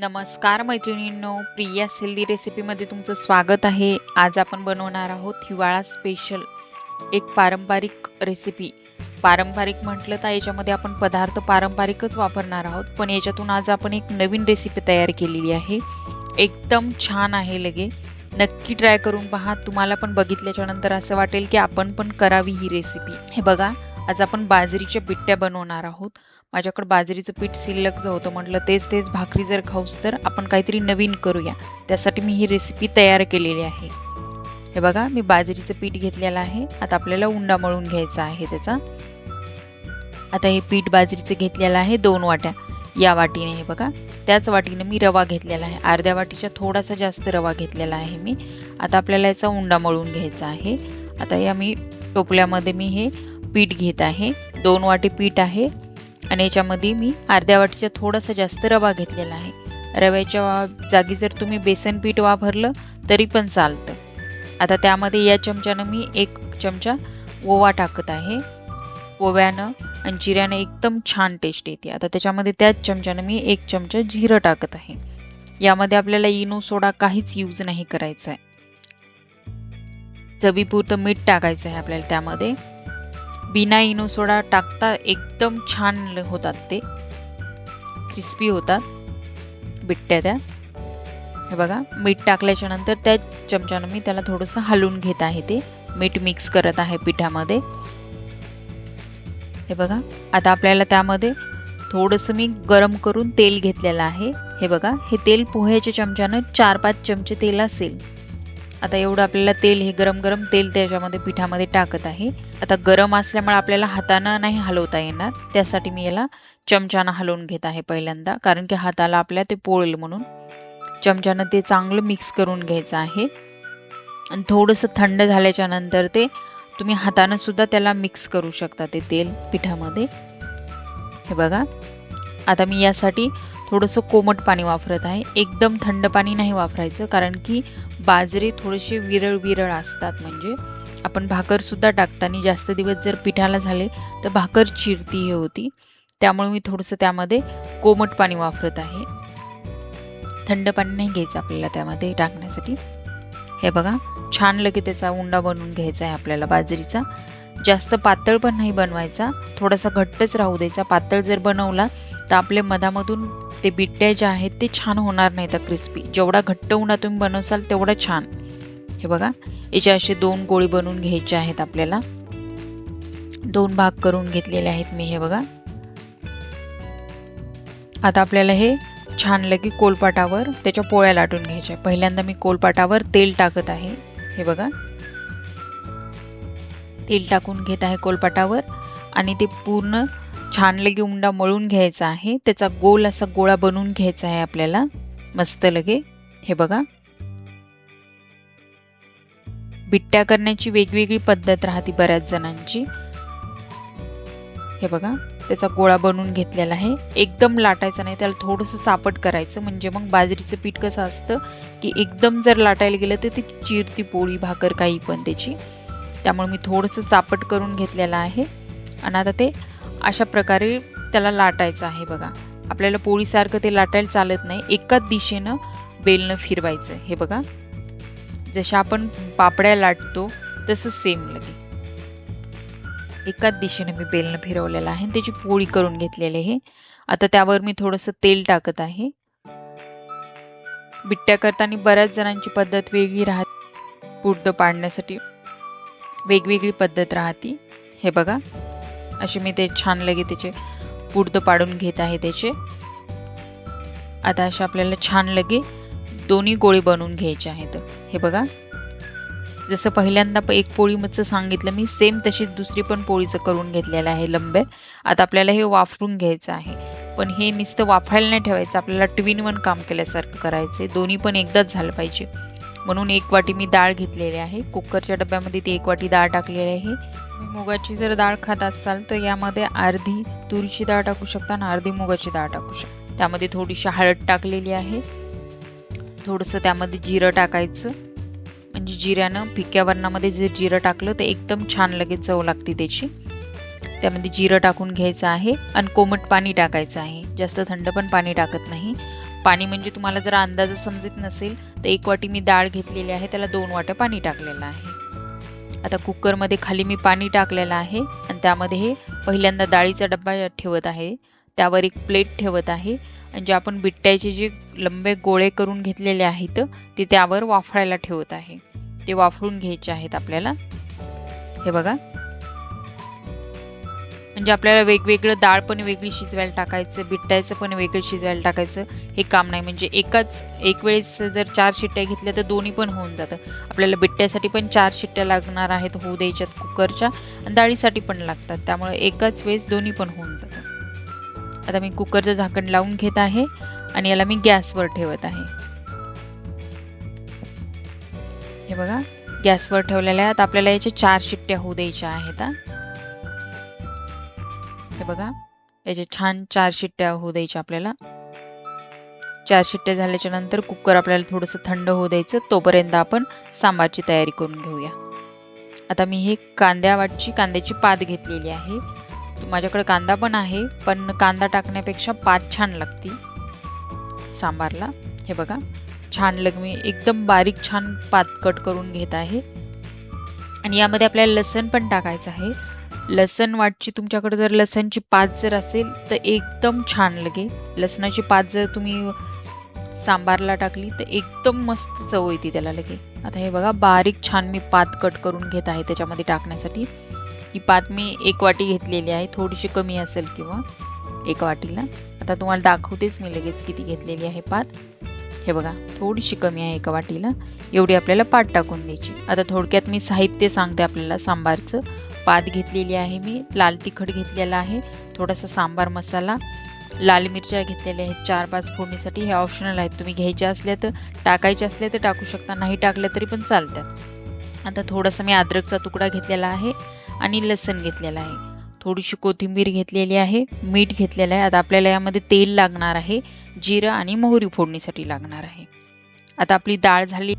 नमस्कार मैत्रिणींनो प्रिया हेल्दी रेसिपीमध्ये तुमचं स्वागत आहे. आज आपण बनवणार आहोत हिवाळा स्पेशल एक पारंपरिक रेसिपी पारंपरिक म्हटलं तर याच्यामध्ये आपण पदार्थ पारंपरिकच वापरणार आहोत पण याच्यातून आज आपण एक नवीन रेसिपी तयार केलेली आहे. एकदम छान आहे लगे. नक्की ट्राय करून पहा. तुम्हाला पण बघितल्याच्या नंतर असं वाटेल की आपण पण करावी ही रेसिपी हे बघा. आज आपण बाजरीच्या पिट्ट्या बनवणार आहोत. माझ्याकडे बाजरीचं पीठ शिल्लक जो होतं म्हटलं तेच तेच भाकरी जर खाऊस तर आपण काहीतरी नवीन करूया. त्यासाठी मी ही रेसिपी तयार केलेली आहे. हे बघा मी बाजरीचं पीठ घेतलेलं आहे. आता आपल्याला उंडा मळून घ्यायचा आहे त्याचा. आता हे पीठ बाजरीचं घेतलेलं आहे दोन वाट्या. या वाटीने हे बघा त्याच वाटीने मी रवा घेतलेला आहे. अर्ध्या वाटीच्या थोडासा जास्त रवा घेतलेला आहे मी. आता आपल्याला याचा उंडा मळून घ्यायचा आहे. आता या मी टोपल्यामध्ये मी हे पीठ घेत आहे. दोन वाटी पीठ आहे आणि याच्यामध्ये मी अर्ध्या वाटीच्या थोडासा जास्त रवा घेतलेला आहे. रव्याच्या जागी जर तुम्ही बेसन पीठ वापरलं तरी पण चालतं. आता त्यामध्ये या चमच्यानं मी एक चमचा ओवा टाकत आहे. ओव्यानं आणि जिऱ्यानं एकदम छान टेस्ट येते. आता त्याच्यामध्ये त्याच चमच्यानं मी एक चमचा जिरं टाकत आहे. यामध्ये आपल्याला इनो सोडा काहीच यूज नाही करायचा आहे चवीपुरतं मीठ टाकायचं आहे आपल्याला त्यामध्ये. बिना इनो सोडा टाकता एकदम छान होतात ते. क्रिस्पी होतात. बिट्ट्या त्या. हे बघा मीठ टाकल्याच्या नंतर त्या चमच्यानं मी त्याला थोडंसं हलवून घेत आहे ते. मीठ मिक्स करत आहे पिठामध्ये. हे बघा आता आपल्याला त्यामध्ये थोडंसं मी गरम करून तेल घेतलेलं आहे. हे बघा हे तेल पोह्याच्या चमच्यानं चार पाच चमचे तेल असेल. आता एवढं आपल्याला तेल हे गरम गरम तेल त्याच्यामध्ये पिठामध्ये टाकत आहे. आता गरम असल्यामुळे आपल्याला हातानं नाही हलवता येणार. त्यासाठी मी याला चमच्यानं हलवून घेत आहे पहिल्यांदा. कारण की हाताला आपल्या ते पोळेल म्हणून. चमच्यानं ते चांगलं मिक्स करून घ्यायचं आहे. आणि थोडंसं थंड झाल्याच्यानंतर ते तुम्ही हातानं सुद्धा त्याला मिक्स करू शकता ते तेल पिठामध्ये. हे बघा. आता मी यासाठी थोडंसं कोमट पाणी वापरत आहे. एकदम थंड पाणी नाही वापरायचं कारण की बाजरी थोडेसे विरळ विरळ असतात. म्हणजे आपण भाकरसुद्धा टाकताना जास्त दिवस जर पिठाला झाले तर भाकर चिरती हे होती. त्यामुळे मी थोडंसं त्यामध्ये कोमट पाणी वापरत आहे. थंड पाणी नाही घ्यायचं आपल्याला त्यामध्ये टाकण्यासाठी. हे बघा छान लगे त्याचा उंडा बनवून घ्यायचा आहे आपल्याला बाजरीचा. जास्त पातळ पण नाही बनवायचा थोडासा घट्टच राहू द्यायचा. पातळ जर बनवला तर आपले मधामधून ते बिट्ट्या ज्या आहेत ते छान होणार नाही तर क्रिस्पी जेवढा घट्ट उन्हा तुम्ही बनवसाल तेवढा छान. हे बघा याचे असे दोन गोळी बनवून घ्यायचे आहेत आपल्याला. दोन भाग करून घेतलेले आहेत मी हे बघा. आता आपल्याला हे छान लगे कोलपाटावर त्याच्या पोळ्या लाटून घ्यायच्या पहिल्यांदा मी कोलपाटावर तेल टाकत आहे हे बघा. तेल टाकून घेत आहे कोलपाटावर आणि ते पूर्ण छान लगे उंडा मळून घ्यायचा आहे. त्याचा गोल असा गोळा बनवून घ्यायचा आहे आपल्याला. मस्त लगे. हे बघा. बिट्ट्या करण्याची वेगवेगळी पद्धत राहते बऱ्याच जणांची. हे बघा. त्याचा गोळा बनवून घेतलेला आहे. एकदम लाटायचा नाही त्याला थोडंसं चापट करायचं. म्हणजे मग बाजरीचं पीठ कसं असतं की एकदम जर लाटायला गेलं तर ती चिरती पोळी भाकर काही पण त्याची. त्यामुळे मी थोडंसं चापट करून घेतलेलं आहे. आणि आता ते अशा प्रकारे त्याला लाटायचं आहे बघा. आपल्याला पोळीसारखं ते लाटायला चालत नाही. एकाच दिशेनं बेलनं फिरवायचं हे बघा. जशा आपण पापड्या लाटतो तसं सेम लगे. एकाच दिशेने मी बेलनं फिरवलेलं आहे. त्याची पोळी करून घेतलेली आहे. आता त्यावर मी थोडंसं तेल टाकत आहे. बिट्ट्या करताना बऱ्याच जणांची पद्धत वेगळी राहते. पुढं पाडण्यासाठी वेगवेगळी पद्धत राहती. हे बघा. असे मी ते छान लगे त्याचे पुडतं पाडून घेत आहे त्याचे. आता असे आपल्याला छान लगे दोन्ही गोळी बनवून घ्यायचे आहेत. हे बघा. जसं पहिल्यांदा एक पोळीचं सांगितलं मी सेम तशीच दुसरी पण पोळीचं करून घेतलेलं आहे लंबे. आता आपल्याला हे वाफरून घ्यायचं आहे. पण हे नुसतं वाफायला नाही ठेवायचं आपल्याला ट्विन वन काम केल्यासारखं करायचं दोन्ही पण एकदाच झालं पाहिजे. म्हणून एक वाटी मी डाळ घेतलेली आहे. कुकरच्या डब्यामध्ये ती एक वाटी डाळ टाकलेली आहे. मुगाची जर डाळ खात असाल तर यामध्ये अर्धी तुरीची डाळ टाकू शकता आणि अर्धी मुगाची डाळ टाकू शकता. त्यामध्ये थोडीशी हळद टाकलेली आहे. थोडंसं त्यामध्ये जिरं टाकायचं. म्हणजे जिऱ्यानं फिक्या वरणामध्ये जर जिरं टाकलं तर एकदम छान लगेच चव लागते त्याची. त्यामध्ये जिरं टाकून घ्यायचं आहे आणि कोमट पाणी टाकायचं आहे. जास्त थंड पण पाणी टाकत नाही. पाणी म्हणजे तुम्हाला जर अंदाज समजत नसेल तर एक वाटी मी डाळ घेतलेली आहे त्याला दोन वाट्या पाणी टाकलेलं आहे. आता कुकरमध्ये खाली मी पाणी टाकलेलं आहे आणि त्यामध्ये हे पहिल्यांदा डाळीचा डब्बा ठेवत आहे. त्यावर एक प्लेट ठेवत आहे आणि जे आपण बिट्ट्याचे जे लंबे गोळे करून घेतलेले आहेत ते त्यावर वाफळायला ठेवत आहे. ते वाफळून घ्यायचे आहेत आपल्याला. हे बघा. म्हणजे आपल्याला वेगवेगळं डाळ पण वेगळी शिजवायला टाकायचं बिट्टायचं पण वेगळं शिजवायला टाकायचं हे काम नाही. म्हणजे एकाच एक वेळेस जर चार शिट्ट्या घेतल्या तर दोन्ही पण होऊन जातं. आपल्याला बिट्ट्यासाठी पण चार शिट्ट्या लागणार आहेत होऊ द्यायच्यात कुकरच्या आणि डाळीसाठी पण लागतात. त्यामुळे एकाच वेळेस दोन्ही पण होऊन जातं. आता मी कुकरचं झाकण लावून घेत आहे आणि याला मी गॅसवर ठेवत आहे. हे बघा गॅसवर ठेवलेल्या आहेत. आपल्याला याच्या चार शिट्ट्या होऊ द्यायच्या आहेत हे बघा. याचे छान चार शिट्ट्या होऊ द्यायच्या आपल्याला. चार शिट्ट्या झाल्याच्यानंतर कुकर आपल्याला थोडंसं थंड होऊ द्यायचं. तोपर्यंत आपण सांबारची तयारी करून घेऊया. आता मी हे कांद्या वाटची कांद्याची पात घेतलेली आहे. माझ्याकडे कांदा पण आहे पण कांदा टाकण्यापेक्षा पात छान लागती सांबारला. हे बघा. छान लग मी एकदम बारीक छान पात कट करून घेत आहे. आणि यामध्ये आपल्याला लसण पण टाकायचं आहे. लसण वाटची तुमच्याकडे जर लसणची पात जर असेल तर एकदम छान लगे. लसणाची पात जर तुम्ही सांबारला टाकली तर एकदम मस्त चव येते त्याला लगे. आता हे बघा बारीक छान मी पात कट करून घेत आहे त्याच्यामध्ये टाकण्यासाठी. ही पात मी एक वाटी घेतलेली आहे थोडीशी कमी असेल किंवा एक वाटीला. आता तुम्हाला दाखवतेच मी लगेच किती घेतलेली आहे पात. हे बघा थोडीशी कमी आहे एका वाटीला. एवढी आपल्याला पात टाकून द्यायची. आता थोडक्यात मी साहित्य सांगते आपल्याला सांबारचं. पात घेतलेली आहे मी लाल तिखट घेतलेला आहे थोडासा सांबार मसाला लाल मिरच्या घेतलेल्या आहेत चार पाच फोडणीसाठी. हे ऑप्शनल आहेत. तुम्ही घ्यायच्या असल्या तर टाकायच्या असल्या तर टाकू शकता नाही टाकल्या तरी पण चालतात. आता थोडासा मी अद्रकचा तुकडा घेतलेला आहे आणि लसण घेतलेला आहे. थोडीशी कोथिंबीर घेतलेली आहे मीठ घेतलेलं आहे. आता आपल्याला यामध्ये तेल लागणार आहे जिरं आणि मोहरी फोडणीसाठी लागणार आहे. आता आपली डाळ झाली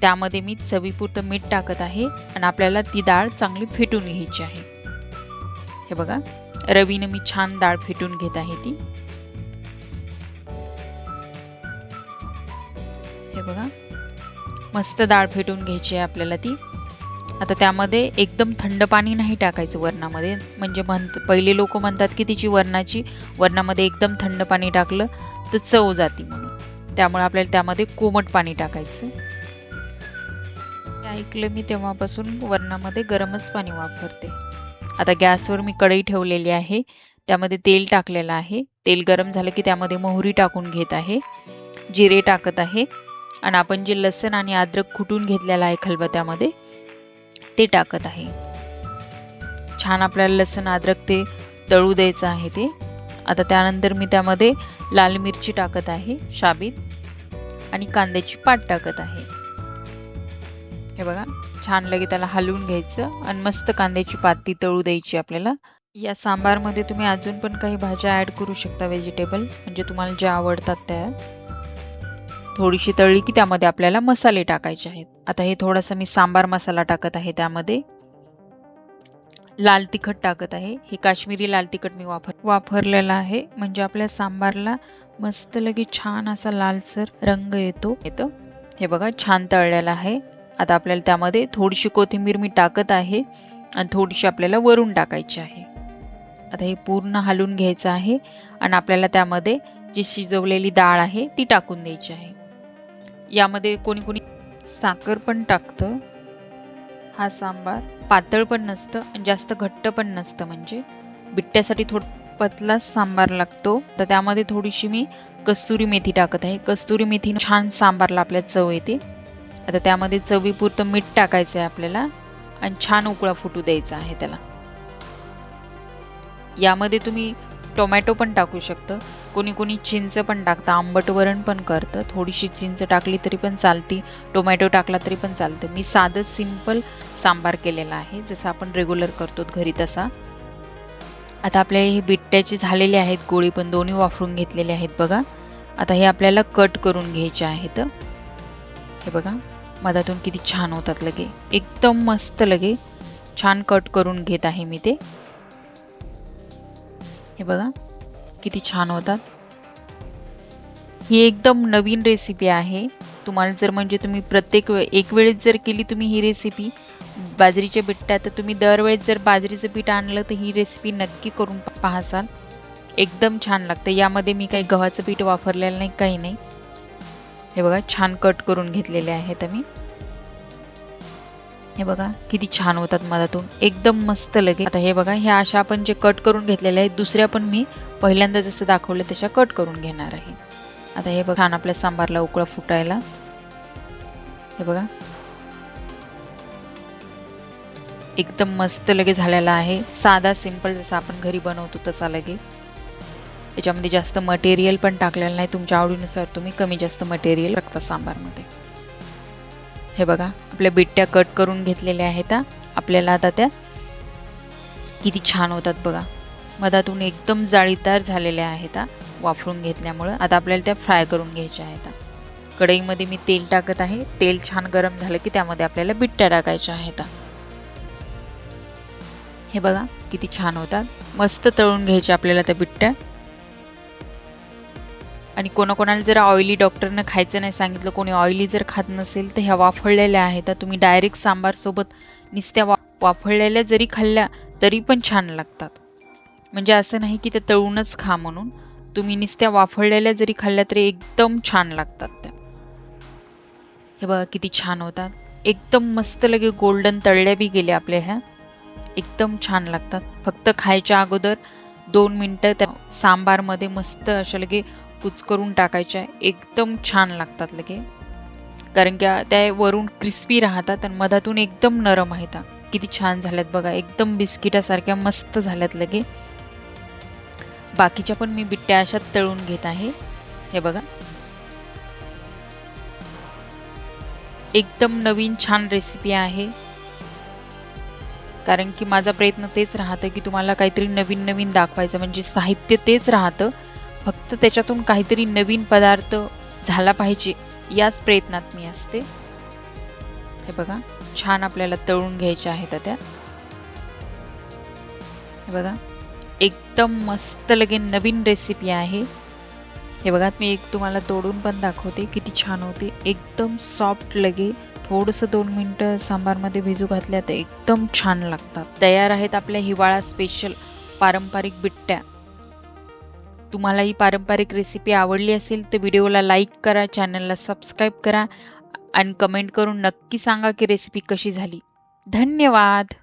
त्यामध्ये मी चवीपुरतं मीठ टाकत आहे आणि आपल्याला ती डाळ चांगली फेटून घ्यायची आहे. हे बघा रवीनं मी छान डाळ फेटून घेत आहे ती. हे बघा मस्त डाळ फेटून घ्यायची आहे आपल्याला ती. आता त्यामध्ये एकदम थंड पाणी नाही टाकायचं वरणामध्ये म्हणजे म्हणत पहिले लोक म्हणतात की तिची वरणाची वरणामध्ये एकदम थंड पाणी टाकलं तर चव जाती म्हणून. त्यामुळे आपल्याला त्यामध्ये कोमट पाणी टाकायचं. ऐकलं मी तेव्हापासून वरणामध्ये गरमच पाणी वापरते. आता गॅसवर मी कढई ठेवलेली आहे. त्यामध्ये तेल टाकलेलं आहे. तेल गरम झालं की त्यामध्ये मोहरी टाकून घेत आहे. जिरे टाकत आहे. आणि आपण जे लसण आणि अद्रक खुटून घेतलेलं आहे खलबत्यामध्ये ते टाकत आहे. छान आपल्याला लसण अद्रक ते तळू द्यायचं आहे ते. आता त्यानंतर मी त्यामध्ये लाल मिरची टाकत आहे शाबीत. आणि कांद्याची पाट टाकत आहे. हे बघा छान लगे त्याला हलवून घ्यायचं आणि मस्त कांद्याची पाती तळू द्यायची आपल्याला. या सांबारमध्ये तुम्ही अजून पण काही भाज्या ॲड करू शकता व्हेजिटेबल म्हणजे तुम्हाला ज्या आवडतात त्या. थोडीशी तळली की त्यामध्ये आपल्याला मसाले टाकायचे आहेत. आता हे थोडासा मी सांबार मसाला टाकत आहे त्यामध्ये. लाल तिखट टाकत आहे. हे काश्मीरी लाल तिखट मी वापर वापरलेलं आहे. म्हणजे आपल्या सांबारला मस्त लगे छान असा लालसर रंग येतो येतं. हे बघा छान तळलेलं आहे. आता आपल्याला त्यामध्ये थोडीशी कोथिंबीर मी टाकत आहे आणि थोडीशी आपल्याला वरून टाकायची आहे. आता हे पूर्ण हलवून घ्यायचं आहे आणि आपल्याला त्यामध्ये जी शिजवलेली डाळ आहे ती टाकून द्यायची आहे. यामध्ये कोणी कोणी साखर पण टाकतं. हा सांबार पातळ पण नसतं आणि जास्त घट्ट पण नसतं म्हणजे बिट्ट्यासाठी थोडं पतला सांबार लागतो. तर त्यामध्ये थोडीशी मी कस्तुरी मेथी टाकत आहे. कस्तुरी मेथी छान सांबारला आपल्या चव येते. आता त्यामध्ये चवीपुरतं मीठ टाकायचं आहे आपल्याला आणि छान उकळा फुटू द्यायचा आहे त्याला. यामध्ये तुम्ही टोमॅटो पण टाकू शकतं. कोणी कोणी चिंच पण टाकतं. आंबट वरण पण करतं. थोडीशी चिंच टाकली तरी पण चालती. टोमॅटो टाकला तरी पण चालतं. मी साधं सिंपल सांबार केलेला आहे. जसं आपण रेग्युलर करतो घरी तसा. आता आपल्या हे बिट्ट्याचे झालेले आहेत. गोळी पण दोन्ही वापरून घेतलेले आहेत बघा. आता हे आपल्याला कट करून घ्यायचे आहेत. हे बघा. मधातून किती छान होतात लगे. एकदम मस्त लगे. छान कट करून घेत आहे मी ते. हे बघा किती छान होतात. ही एकदम नवीन रेसिपी आहे. तुम्हाला जर म्हणजे तुम्ही प्रत्येक वे एक वेळेस जर केली तुम्ही ही रेसिपी बाजरीच्या पिठ्ठा तर तुम्ही दरवेळेस जर बाजरीचं पीठ आणलं तर ही रेसिपी नक्की करून पाहसाल एकदम छान लागतं. यामध्ये मी काही गव्हाचं पीठ वापरलेलं नाही काही नाही. हे बघा छान कट करून घेतलेले आहेत आम्ही. हे बघा किती छान होतात मधातून. एकदम मस्त लगे आता हे बघा ह्या अशा आपण जे कट करून घेतलेल्या आहेत दुसऱ्या पण मी पहिल्यांदा जसं दाखवलं तशा कट करून घेणार आहे. आता हे बघा छान आपल्या सांबारला उकळा फुटायला. हे बघा. एकदम मस्त लगे झालेला आहे. साधा सिंपल जसं आपण घरी बनवतो तसा लगे याच्यामध्ये जास्त मटेरियल पण टाकलेलं नाही. तुमच्या आवडीनुसार तुम्ही कमी जास्त मटेरियल टाकता सांबारमध्ये. हे बघा आपल्या बिट्ट्या कट करून घेतलेल्या आहेत आपल्याला आता त्या किती छान होतात बघा. मधातून एकदम जाळीदार झालेल्या आहेत वाफरून घेतल्यामुळं. आता आपल्याला त्या फ्राय करून घ्यायच्या आहेत कढईमध्ये मी तेल टाकत आहे. तेल छान गरम झालं की त्यामध्ये आपल्याला बिट्ट्या टाकायच्या आहेत हे बघा किती छान होतात. मस्त तळून घ्यायच्या आपल्याला त्या बिट्ट्या. आणि कोणाकोणाला जर ऑइली डॉक्टरनं खायचं नाही सांगितलं कोणी ऑइली जर खात नसेल तर ह्या वाफळलेल्या आहेत. तर तुम्ही डायरेक्ट सांबार सोबत नुसत्या वा वाफळलेल्या जरी खाल्ल्या तरी पण छान लागतात. म्हणजे असं नाही की ते तळूनच खा म्हणून. तुम्ही नुसत्या वाफळलेल्या जरी खाल्ल्या तरी एकदम छान लागतात त्या. हे बघा किती छान होतात. एकदम मस्त लगे गोल्डन तळल्या बी गेल्या आपल्या ह्या. एकदम छान लागतात. फक्त खायच्या अगोदर दोन मिनटं त्या सांबारमध्ये मस्त अशा लगे कुचकरून टाकायच्या. एकदम छान लागतात लगे. कारण की त्या वरून क्रिस्पी राहतात आणि मधातून एकदम नरम आहेत किती छान झाल्यात बघा. एकदम बिस्किटासारख्या मस्त झाल्यात लगे. बाकीच्या पण मी बिट्ट्या अशा तळून घेत आहे. हे बघा. एकदम नवीन छान रेसिपी आहे. कारण की माझा प्रयत्न तेच राहतं की तुम्हाला काहीतरी नवीन नवीन दाखवायचं. म्हणजे साहित्य तेच राहतं. फक्त त्याच्यातून काहीतरी नवीन पदार्थ झाला पाहिजे याच प्रयत्नात मी असते. हे बघा छान आपल्याला तळून घ्यायच्या आहेत त्या हे बघा एकदम मस्त लगे नवीन रेसिपी आहे. हे बघा मी एक तुम्हाला तोडून पण दाखवते किती छान होते. एकदम सॉफ्ट लगे थोडंसं दोन मिनटं सांबारमध्ये भिजू घातल्या तर एकदम छान लागतात. तयार आहेत आपल्या हिवाळा स्पेशल पारंपरिक बिट्ट्या. तुम्हाला ही पारंपरिक रेसिपी आवडली असेल तर व्हिडिओला लाईक करा चॅनलला सबस्क्राईब करा आणि कमेंट करून नक्की सांगा की रेसिपी कशी झाली. धन्यवाद!